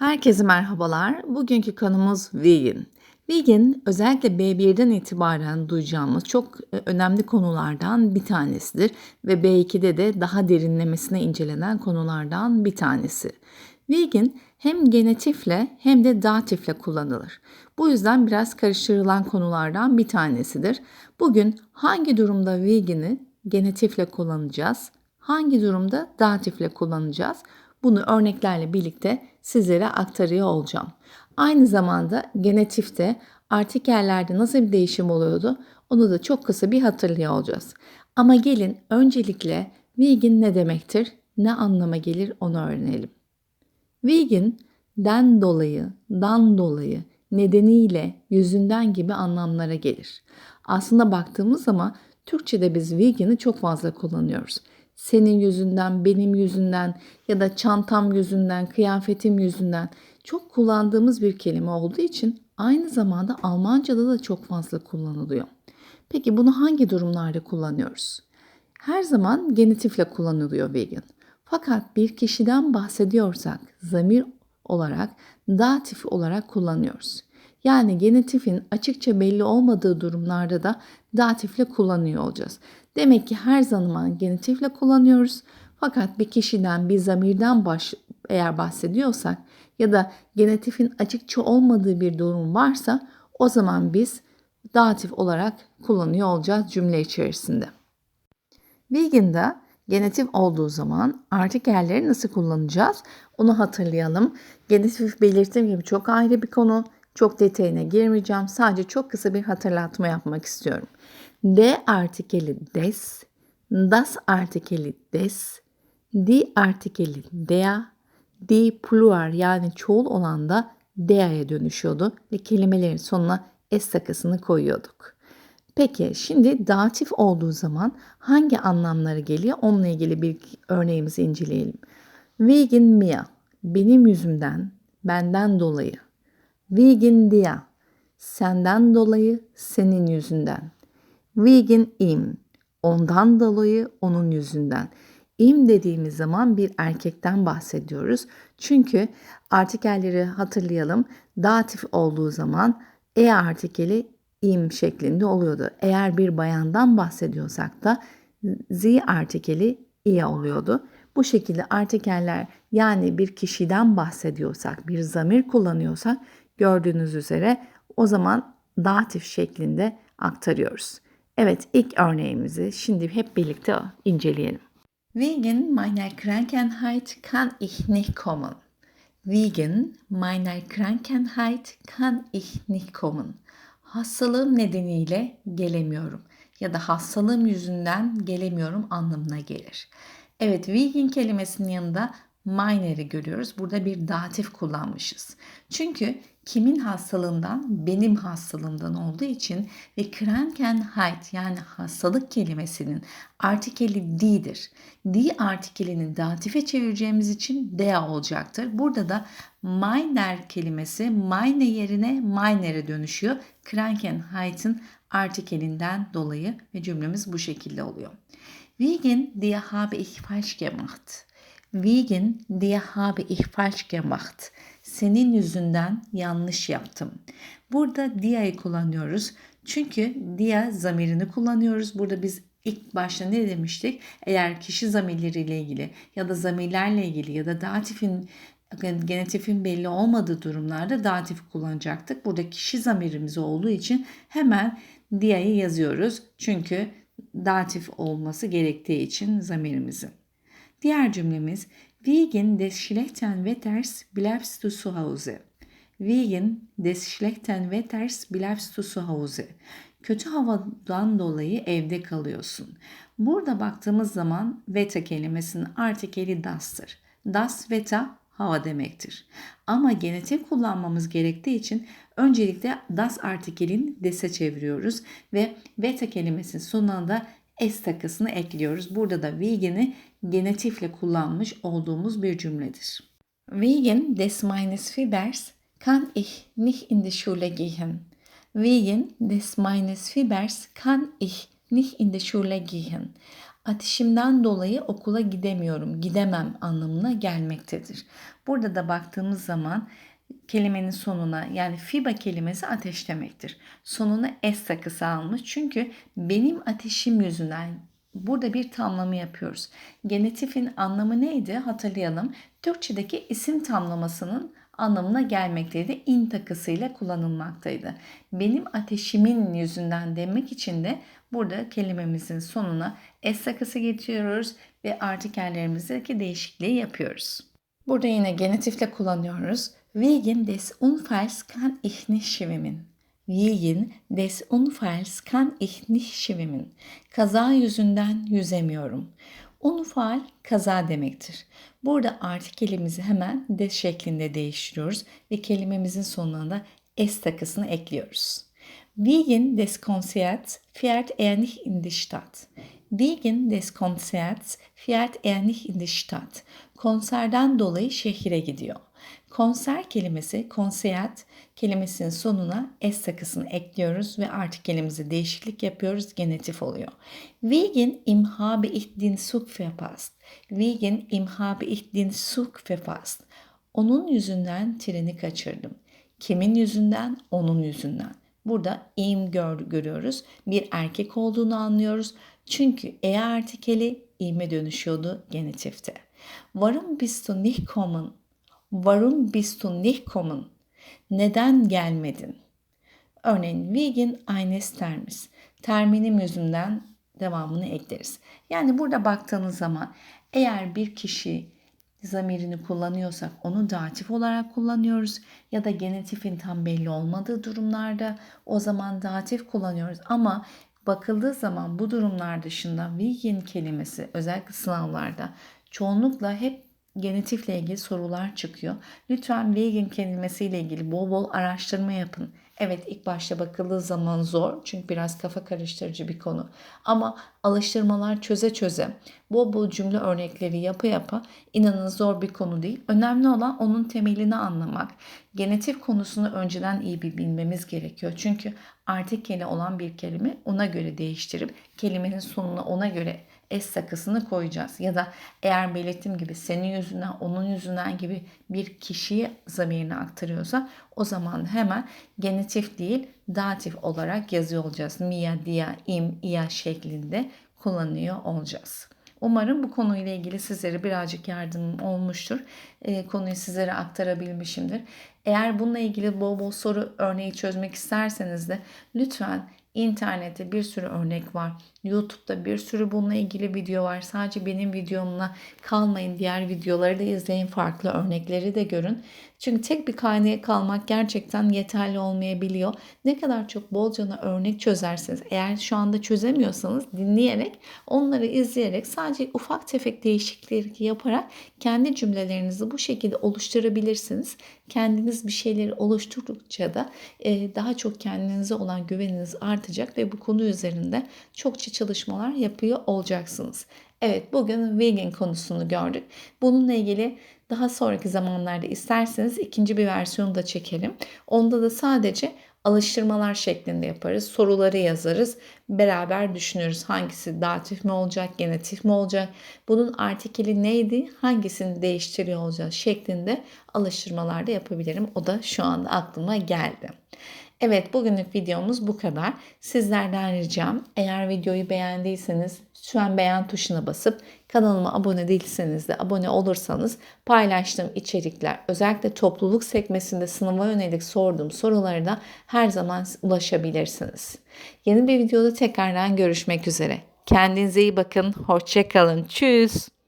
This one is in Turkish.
Herkese merhabalar. Bugünkü konumuz vegan. Vegan özellikle B1'den itibaren duyacağımız çok e, önemli konulardan bir tanesidir ve B2'de de daha derinlemesine incelenen konulardan bir tanesi. Vegan hem genetifle hem de datifle kullanılır. Bu yüzden biraz karıştırılan konulardan bir tanesidir. Bugün hangi durumda vegan'ı genetifle kullanacağız? Hangi durumda datifle kullanacağız? Bunu örneklerle birlikte sizlere aktarıyor olacağım. Aynı zamanda genetifte artikellerde nasıl bir değişim oluyordu onu da çok kısa bir hatırlıyor olacağız. Ama gelin öncelikle vegan ne demektir, ne anlama gelir onu öğrenelim. Vegan, den dolayı, dan dolayı, nedeniyle, yüzünden gibi anlamlara gelir. Aslında baktığımız zaman Türkçe'de biz vegan'ı çok fazla kullanıyoruz senin yüzünden, benim yüzünden ya da çantam yüzünden, kıyafetim yüzünden çok kullandığımız bir kelime olduğu için aynı zamanda Almanca'da da çok fazla kullanılıyor. Peki bunu hangi durumlarda kullanıyoruz? Her zaman genitifle kullanılıyor vegan. Fakat bir kişiden bahsediyorsak zamir olarak datif olarak kullanıyoruz. Yani genetifin açıkça belli olmadığı durumlarda da datifle kullanıyor olacağız. Demek ki her zaman genetifle kullanıyoruz. Fakat bir kişiden, bir zamirden baş, eğer bahsediyorsak ya da genetifin açıkça olmadığı bir durum varsa o zaman biz datif olarak kullanıyor olacağız cümle içerisinde. Vegan'da genetif olduğu zaman artikelleri nasıl kullanacağız? Onu hatırlayalım. Genetif belirttiğim gibi çok ayrı bir konu. Çok detayına girmeyeceğim. Sadece çok kısa bir hatırlatma yapmak istiyorum. D artikeli des, das artikeli des, di artikeli dea, di plural yani çoğul olan da dea'ya dönüşüyordu ve kelimelerin sonuna s takısını koyuyorduk. Peki şimdi datif olduğu zaman hangi anlamları geliyor? Onunla ilgili bir örneğimizi inceleyelim. Vegan mia, benim yüzümden, benden dolayı. Vegan dia, senden dolayı, senin yüzünden. Vegan im, ondan dolayı, onun yüzünden. İm dediğimiz zaman bir erkekten bahsediyoruz. Çünkü artikelleri hatırlayalım. Datif olduğu zaman e artikeli im şeklinde oluyordu. Eğer bir bayandan bahsediyorsak da z artikeli i oluyordu. Bu şekilde artikeller yani bir kişiden bahsediyorsak, bir zamir kullanıyorsak gördüğünüz üzere o zaman datif şeklinde aktarıyoruz. Evet ilk örneğimizi şimdi hep birlikte inceleyelim. Wegen meiner Krankheit kann ich nicht kommen. Wegen meiner Krankheit kann ich nicht kommen. Hastalığım nedeniyle gelemiyorum ya da hastalığım yüzünden gelemiyorum anlamına gelir. Evet, vegan kelimesinin yanında miner'i görüyoruz. Burada bir datif kullanmışız. Çünkü kimin hastalığından? Benim hastalığımdan olduğu için ve Krankheit yani hastalık kelimesinin artikeli di'dir. Di artikelini datife çevireceğimiz için dea olacaktır. Burada da miner kelimesi mine yerine miner'e dönüşüyor. Krankheit'in artikelinden dolayı ve cümlemiz bu şekilde oluyor. Wegen dir habe ich falsch gemacht. Wegen dir habe ich falsch gemacht. Senin yüzünden yanlış yaptım. Burada dia'yı kullanıyoruz. Çünkü dia zamirini kullanıyoruz. Burada biz ilk başta ne demiştik? Eğer kişi zamirleriyle ilgili ya da zamirlerle ilgili ya da datifin genetifin belli olmadığı durumlarda datif kullanacaktık. Burada kişi zamirimiz olduğu için hemen dia'yı yazıyoruz. Çünkü datif olması gerektiği için zamirimizin. Diğer cümlemiz Wegen des schlechten Wetters bleibst du zu Hause. Wegen des schlechten Wetters bleibst du zu Hause. Kötü havadan dolayı evde kalıyorsun. Burada baktığımız zaman Wetter kelimesinin artikeli das'tır. Das Wetter hava demektir. Ama genetik kullanmamız gerektiği için öncelikle das artikelini des'e çeviriyoruz ve Wetter kelimesinin sonuna da S takısını ekliyoruz. Burada da vegan'ı genetifle kullanmış olduğumuz bir cümledir. Wegen des meines Fiebers kann ich nicht in die Schule gehen. Wegen des meines Fiebers kann ich nicht in die Schule gehen. Ateşimden dolayı okula gidemiyorum, gidemem anlamına gelmektedir. Burada da baktığımız zaman kelimenin sonuna yani fiba kelimesi ateş demektir. Sonuna s sakısı almış. Çünkü benim ateşim yüzünden burada bir tamlama yapıyoruz. Genetifin anlamı neydi? Hatırlayalım. Türkçedeki isim tamlamasının anlamına gelmekteydi. İn takısıyla kullanılmaktaydı. Benim ateşimin yüzünden demek için de burada kelimemizin sonuna s sakısı getiriyoruz ve artikellerimizdeki değişikliği yapıyoruz. Burada yine genetifle kullanıyoruz. Wegen des Unfalls kann ich nicht schwimmen. Wegen des Unfalls kann ich nicht schwimmen. Kaza yüzünden yüzemiyorum. Unfall kaza demektir. Burada artikelimizi hemen des şeklinde değiştiriyoruz ve kelimemizin sonuna da s takısını ekliyoruz. Wegen des Konzerts fährt er nicht in die Stadt. Wegen des Konzerts fährt er nicht in die Stadt. Konserden dolayı şehire gidiyor. Konser kelimesi, konsert kelimesinin sonuna s takısını ekliyoruz ve artık kelimemize değişiklik yapıyoruz. Genetif oluyor. Wegen ihm habe ich den Zug verpasst. Wegen ihm habe ich den Zug verpasst. Onun yüzünden treni kaçırdım. Kimin yüzünden? Onun yüzünden. Burada im gör, görüyoruz. Bir erkek olduğunu anlıyoruz. Çünkü e artikeli ime dönüşüyordu genetifte. Warum bist du nicht kommen? Warum bist du? Neden gelmedin? Örneğin wegen eines termis. Terminim yüzünden devamını ekleriz. Yani burada baktığınız zaman eğer bir kişi zamirini kullanıyorsak onu datif olarak kullanıyoruz ya da genetifin tam belli olmadığı durumlarda o zaman datif kullanıyoruz ama bakıldığı zaman bu durumlar dışında vegan kelimesi özellikle sınavlarda çoğunlukla hep genetifle ilgili sorular çıkıyor. Lütfen vegan kelimesiyle ilgili bol bol araştırma yapın. Evet ilk başta bakıldığı zaman zor çünkü biraz kafa karıştırıcı bir konu. Ama alıştırmalar çöze çöze bol bol cümle örnekleri yapa yapa inanın zor bir konu değil. Önemli olan onun temelini anlamak. Genetik konusunu önceden iyi bir bilmemiz gerekiyor. Çünkü artikeli olan bir kelime ona göre değiştirip kelimenin sonuna ona göre S sakısını koyacağız. Ya da eğer belirttiğim gibi senin yüzünden, onun yüzünden gibi bir kişiye zamirini aktarıyorsa o zaman hemen genetif değil datif olarak yazıyor olacağız. Mia, dia, im, ia şeklinde kullanıyor olacağız. Umarım bu konuyla ilgili sizlere birazcık yardımım olmuştur. E, konuyu sizlere aktarabilmişimdir. Eğer bununla ilgili bol bol soru örneği çözmek isterseniz de lütfen İnternette bir sürü örnek var. YouTube'da bir sürü bununla ilgili video var. Sadece benim videomla kalmayın. Diğer videoları da izleyin. Farklı örnekleri de görün. Çünkü tek bir kaynaya kalmak gerçekten yeterli olmayabiliyor. Ne kadar çok bolcana örnek çözerseniz, eğer şu anda çözemiyorsanız dinleyerek, onları izleyerek sadece ufak tefek değişiklikleri yaparak kendi cümlelerinizi bu şekilde oluşturabilirsiniz. Kendiniz bir şeyleri oluşturdukça da daha çok kendinize olan güveniniz artacak ve bu konu üzerinde çokça çalışmalar yapıyor olacaksınız. Evet bugün vegan konusunu gördük. Bununla ilgili daha sonraki zamanlarda isterseniz ikinci bir versiyonu da çekelim. Onda da sadece alıştırmalar şeklinde yaparız. Soruları yazarız. Beraber düşünürüz. Hangisi datif mi olacak, genetif mi olacak? Bunun artikeli neydi? Hangisini değiştiriyor olacağız şeklinde alıştırmalarda yapabilirim. O da şu anda aklıma geldi. Evet bugünlük videomuz bu kadar. Sizlerden ricam eğer videoyu beğendiyseniz lütfen beğen tuşuna basıp kanalıma abone değilseniz de abone olursanız paylaştığım içerikler özellikle topluluk sekmesinde sınava yönelik sorduğum sorulara da her zaman ulaşabilirsiniz. Yeni bir videoda tekrardan görüşmek üzere. Kendinize iyi bakın. Hoşçakalın. Tschüss.